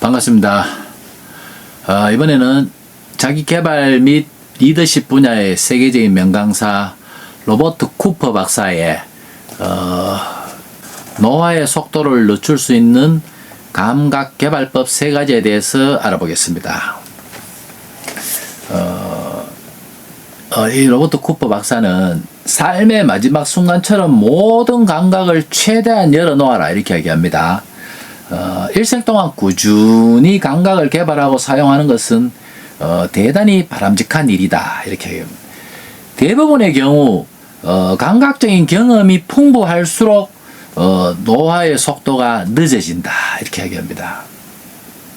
반갑습니다. 아, 이번에는 자기 개발 및 리더십 분야의 세계적인 명강사 로버트 쿠퍼 박사의 어, 노화의 속도를 늦출 수 있는 감각 개발법 세 가지에 대해서 알아보겠습니다. 어, 어, 이 로버트 쿠퍼 박사는 삶의 마지막 순간처럼 모든 감각을 최대한 열어놓아라 이렇게 얘기합니다. 어, 일생 동안 꾸준히 감각을 개발하고 사용하는 것은 어, 대단히 바람직한 일이다 이렇게. 대부분의 경우 어, 감각적인 경험이 풍부할수록 어, 노화의 속도가 늦어진다 이렇게 얘기합니다.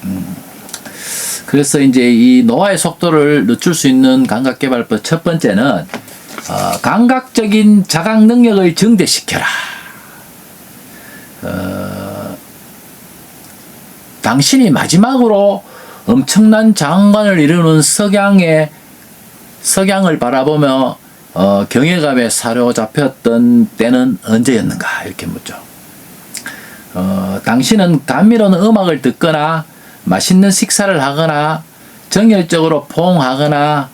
음, 그래서 이제 이 노화의 속도를 늦출 수 있는 감각 개발법 첫 번째는 어, 감각적인 자각 능력을 증대시켜라. 어, 당신이 마지막으로 엄청난 장관을 이루는 석양의 석양을 바라보며 어, 경외감에 사로잡혔던 때는 언제였는가 이렇게 묻죠. 어, 당신은 감미로운 음악을 듣거나 맛있는 식사를 하거나 정열적으로 포옹하거나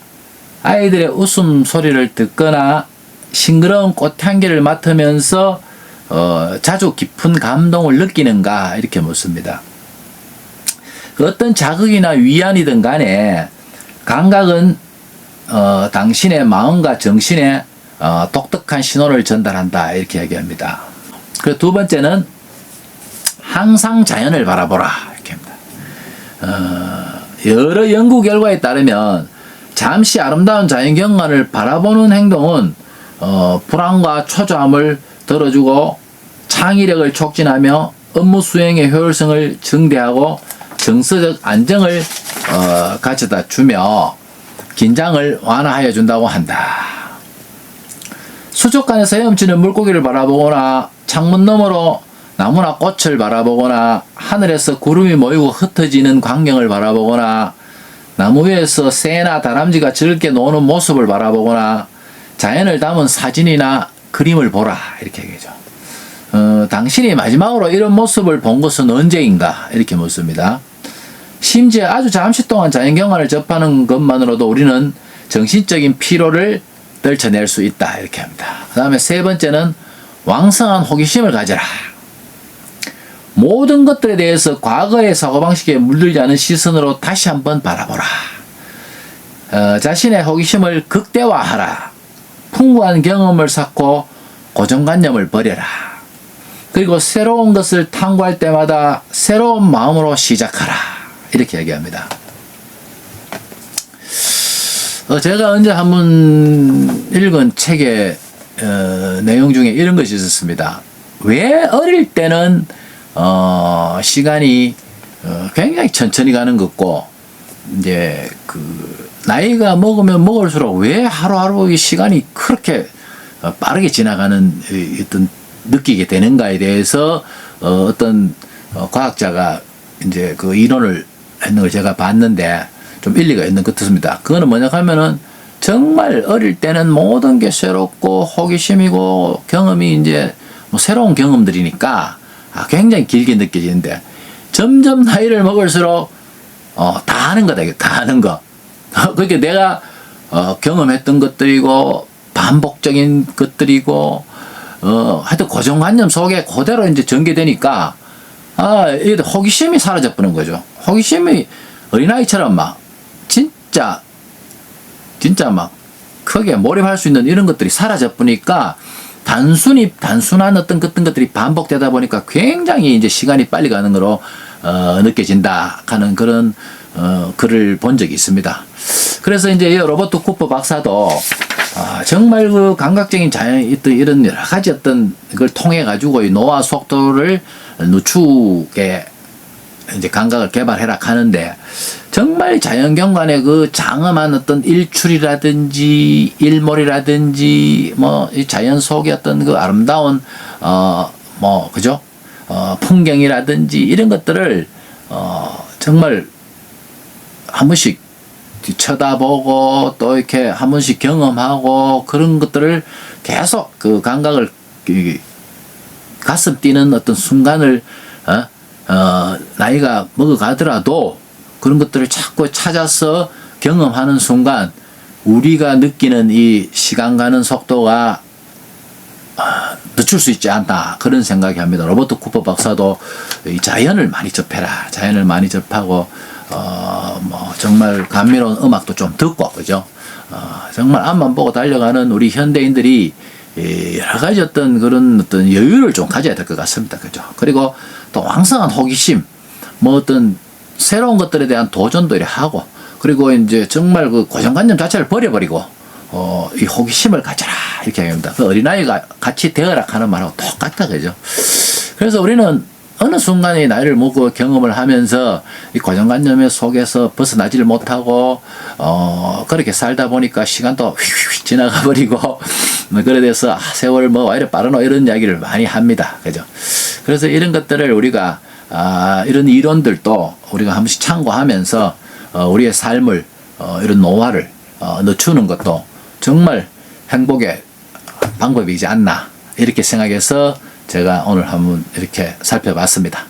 아이들의 웃음 소리를 듣거나 싱그러운 꽃향기를 맡으면서 어, 자주 깊은 감동을 느끼는가 이렇게 묻습니다. 그 어떤 자극이나 위안이든 간에 감각은 어, 당신의 마음과 정신에 어, 독특한 신호를 전달한다 이렇게 얘기합니다. 그 두 번째는 항상 자연을 바라보라 이렇게 합니다. 어, 여러 연구 결과에 따르면 잠시 아름다운 자연 경관을 바라보는 행동은 어, 불안과 초조함을 덜어주고 창의력을 촉진하며 업무 수행의 효율성을 증대하고 정서적 안정을 어, 가져다 주며 긴장을 완화하여 준다고 한다. 수족관에서 헤엄치는 물고기를 바라보거나 창문 너머로 나무나 꽃을 바라보거나 하늘에서 구름이 모이고 흩어지는 광경을 바라보거나 나무 위에서 새나 다람쥐가 즐겁게 노는 모습을 바라보거나 자연을 담은 사진이나 그림을 보라 이렇게 얘기죠. 어, 당신이 마지막으로 이런 모습을 본 것은 언제인가 이렇게 묻습니다. 심지어 아주 잠시 동안 자연경관을 접하는 것만으로도 우리는 정신적인 피로를 떨쳐낼 수 있다 이렇게 합니다. 그 다음에 세 번째는 왕성한 호기심을 가져라. 모든 것들에 대해서 과거의 사고방식에 물들지 않은 시선으로 다시 한번 바라보라. 어, 자신의 호기심을 극대화하라. 풍부한 경험을 쌓고 고정관념을 버려라. 그리고 새로운 것을 탐구할 때마다 새로운 마음으로 시작하라. 이렇게 얘기합니다. 어, 제가 언제 한번 읽은 책의 어, 내용 중에 이런 것이 있었습니다. 왜 어릴 때는 어, 시간이 어, 굉장히 천천히 가는 것고 이제 그 나이가 먹으면 먹을수록 왜 하루하루 이 시간이 그렇게 어, 빠르게 지나가는 이 어떤 느끼게 되는가에 대해서 어, 어떤 어, 과학자가 이제 그 이론을 했는 걸 제가 봤는데 좀 일리가 있는 것 같습니다. 그거는 뭐냐 하면은 정말 어릴 때는 모든 게 새롭고 호기심이고 경험이 이제 뭐 새로운 경험들이니까 아, 굉장히 길게 느껴지는데 점점 나이를 먹을수록 어, 다 하는 거다. 다 하는 거. 그러니까 내가 어, 경험했던 것들이고 반복적인 것들이고 어, 하여튼 고정관념 속에 그대로 이제 전개되니까 아, 이 호기심이 사라져 버는 거죠. 호기심이 어린아이처럼 막 진짜 진짜 막 크게 몰입할 수 있는 이런 것들이 사라져 버니까 단순히 단순한 어떤 어떤 것들이 반복되다 보니까 굉장히 이제 시간이 빨리 가는 거로 어, 느껴진다 하는 그런 어, 글을 본 적이 있습니다. 그래서 이제 이 로버트 쿠퍼 박사도 아, 정말 그 감각적인 자연 있던 이런 여러 가지 어떤 걸 통해 가지고 이 노화 속도를 늦추게 이제 감각을 개발해라 하는데 정말 자연경관의 그 장엄한 어떤 일출이라든지 일몰이라든지 뭐 이 자연 속의 어떤 그 아름다운 어 뭐 그죠? 어 풍경이라든지 이런 것들을 어 정말 한 번씩 쳐다보고 또 이렇게 한 번씩 경험하고 그런 것들을 계속 그 감각을 이 가슴 뛰는 어떤 순간을 어? 어, 나이가 먹어가더라도 그런 것들을 자꾸 찾아서 경험하는 순간 우리가 느끼는 이 시간 가는 속도가 아, 늦출 수 있지 않나 그런 생각이 합니다. 로버트 쿠퍼 박사도 이 자연을 많이 접해라. 자연을 많이 접하고 어 뭐 정말 감미로운 음악도 좀 듣고 그죠. 어 정말 앞만 보고 달려가는 우리 현대인들이 이 여러 가지 어떤 그런 어떤 여유를 좀 가져야 될 것 같습니다. 그죠. 그리고 또 왕성한 호기심 뭐 어떤 새로운 것들에 대한 도전도 이렇게 하고 그리고 이제 정말 그 고정관념 자체를 버려버리고 어, 이 호기심을 가져라 이렇게 얘기합니다. 그 어린아이가 같이 되어라 하는 말하고 똑같다 그죠. 그래서 우리는 어느 순간에 나이를 먹고 경험을 하면서 이 고정관념의 속에서 벗어나지를 못하고 어 그렇게 살다 보니까 시간도 휙휙 지나가 버리고 뭐 그래 돼서 아, 세월 뭐 와 이래 빠르노 이런 이야기를 많이 합니다. 그죠. 그래서 이런 것들을 우리가 아 이런 이론들도 우리가 한 번씩 참고하면서 어, 우리의 삶을 어, 이런 노화를 어, 늦추는 것도 정말 행복의 방법이지 않나 이렇게 생각해서 제가 오늘 한번 이렇게 살펴봤습니다.